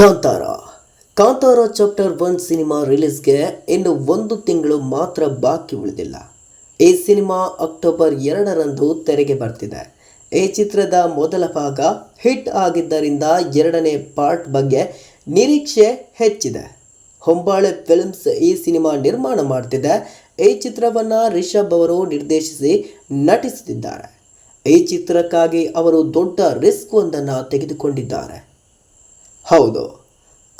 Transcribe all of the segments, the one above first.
Kantara. Kantara chapter one cinema ರಿಲೀಸ್ಗೆ ಇನ್ನು ಒಂದು ತಿಂಗಳು ಮಾತ್ರ ಬಾಕಿ ಉಳಿದಿಲ್ಲ. ಈ ಸಿನಿಮಾ ಅಕ್ಟೋಬರ್ ಎರಡರಂದು ತೆರೆಗೆ ಬರ್ತಿದೆ. ಈ ಚಿತ್ರದ ಮೊದಲ ಭಾಗ ಹಿಟ್ ಆಗಿದ್ದರಿಂದ ಎರಡನೇ ಪಾರ್ಟ್ ಬಗ್ಗೆ ನಿರೀಕ್ಷೆ ಹೆಚ್ಚಿದೆ. ಹೊಂಬಾಳೆ ಫಿಲ್ಮ್ಸ್ ಈ ಸಿನಿಮಾ ನಿರ್ಮಾಣ ಮಾಡ್ತಿದೆ. ಈ ಚಿತ್ರವನ್ನು ರಿಷಬ್ ಅವರು ನಿರ್ದೇಶಿಸಿ ನಟಿಸುತ್ತಿದ್ದಾರೆ. ಈ ಚಿತ್ರಕ್ಕಾಗಿ ಅವರು ದೊಡ್ಡ ರಿಸ್ಕ್ ಒಂದನ್ನು ತೆಗೆದುಕೊಂಡಿದ್ದಾರೆ. ಹೌದು.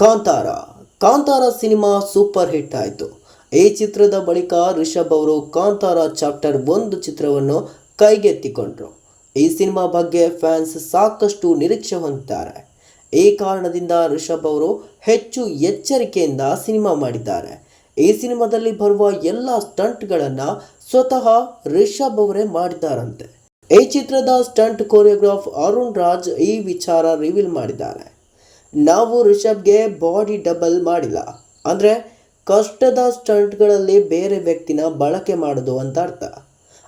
Kantara. Kantara cinema super hit ಆಯಿತು. ಈ ಚಿತ್ರದ ಬಳಿಕ ರಿಷಬ್ ಅವರು ಕಾಂತಾರ ಚಾಪ್ಟರ್ ಒಂದು ಚಿತ್ರವನ್ನು ಕೈಗೆತ್ತಿಕೊಂಡರು. ಈ ಸಿನಿಮಾ ಬಗ್ಗೆ ಫ್ಯಾನ್ಸ್ ಸಾಕಷ್ಟು ನಿರೀಕ್ಷೆ ಹೊಂದಿದ್ದಾರೆ. ಈ ಕಾರಣದಿಂದ ರಿಷಬ್ ಅವರು ಹೆಚ್ಚು ಎಚ್ಚರಿಕೆಯಿಂದ ಸಿನಿಮಾ ಮಾಡಿದ್ದಾರೆ. ಈ ಸಿನಿಮಾದಲ್ಲಿ ಬರುವ ಎಲ್ಲ ಸ್ಟಂಟ್ಗಳನ್ನು ಸ್ವತಃ ರಿಷಬ್ ಅವರೇ ಮಾಡಿದ್ದಾರಂತೆ. ಈ ಚಿತ್ರದ ಸ್ಟಂಟ್ ಕೊರಿಯೋಗ್ರಾಫ್ ಅರುಣ್ ರಾಜ್ ಈ ವಿಚಾರ ರಿವೀಲ್ ಮಾಡಿದ್ದಾರೆ. ನಾವು ರಿಷಬ್ಗೆ ಬಾಡಿ ಡಬಲ್ ಮಾಡಿಲ್ಲ. ಅಂದರೆ ಕಷ್ಟದ ಸ್ಟಂಟ್ಗಳಲ್ಲಿ ಬೇರೆ ವ್ಯಕ್ತಿನ ಬಳಕೆ ಮಾಡೋದು ಅಂತ ಅರ್ಥ.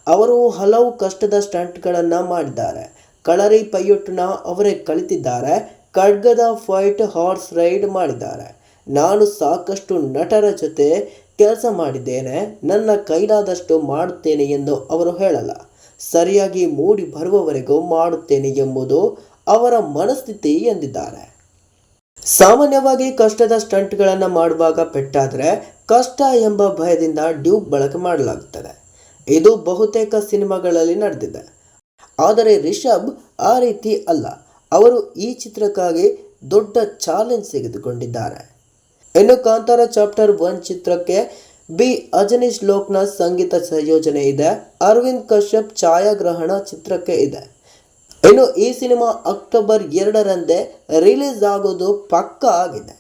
ಅವರು ಹಲವು ಕಷ್ಟದ ಸ್ಟಂಟ್ಗಳನ್ನು ಮಾಡಿದ್ದಾರೆ. ಕಳರಿ ಪೈಯೊಟ್ಟನ್ನ ಅವರೇ ಕಲಿತಿದ್ದಾರೆ ಖಡ್ಗದ ಫೈಟ್ ಹಾರ್ಸ್ ರೈಡ್ ಮಾಡಿದ್ದಾರೆ. ನಾನು ಸಾಕಷ್ಟು ನಟರ ಜೊತೆ ಕೆಲಸ ಮಾಡಿದ್ದೇನೆ. ನನ್ನ ಕೈಲಾದಷ್ಟು ಮಾಡುತ್ತೇನೆ ಎಂದು ಅವರು ಹೇಳಲ್ಲ. ಸರಿಯಾಗಿ ಮೂಡಿ ಬರುವವರೆಗೂ ಮಾಡುತ್ತೇನೆ ಎಂಬುದು ಅವರ ಮನಸ್ಥಿತಿ ಎಂದಿದ್ದಾರೆ. ಸಾಮಾನ್ಯವಾಗಿ ಕಷ್ಟದ ಸ್ಟಂಟ್ಗಳನ್ನು ಮಾಡುವಾಗ ಪೆಟ್ಟಾದರೆ ಕಷ್ಟ ಎಂಬ ಭಯದಿಂದ ಡ್ಯೂಬ್ ಬಳಕೆ ಮಾಡಲಾಗುತ್ತದೆ. ಇದು ಬಹುತೇಕ ಸಿನಿಮಾಗಳಲ್ಲಿ ನಡೆದಿದೆ. ಆದರೆ ರಿಷಬ್ ಆ ರೀತಿ ಅಲ್ಲ. ಅವರು ಈ ಚಿತ್ರಕ್ಕಾಗಿ ದೊಡ್ಡ ಚಾಲೆಂಜ್ ತೆಗೆದುಕೊಂಡಿದ್ದಾರೆ. ಇನ್ನು ಕಾಂತಾರ ಚಾಪ್ಟರ್ ಒನ್ ಚಿತ್ರಕ್ಕೆ ಬಿ. ಅಜನೀಶ್ ಲೋಕ್ನಾಥ್ ಸಂಗೀತ ಸಂಯೋಜನೆ ಇದೆ. ಅರವಿಂದ್ ಕಶ್ಯಪ್ ಛಾಯಾಗ್ರಹಣ ಚಿತ್ರಕ್ಕೆ ಇದೆ. ಇನ್ನು ಈ ಸಿನಿಮಾ ಅಕ್ಟೋಬರ್ ಎರಡರಂದೇ ರಿಲೀಸ್ ಆಗೋದು ಪಕ್ಕಾ ಆಗಿದೆ.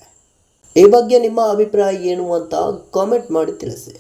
ಈ ಬಗ್ಗೆ ನಿಮ್ಮ ಅಭಿಪ್ರಾಯ ಏನು ಅಂತ ಕಾಮೆಂಟ್ ಮಾಡಿ ತಿಳಿಸಿ.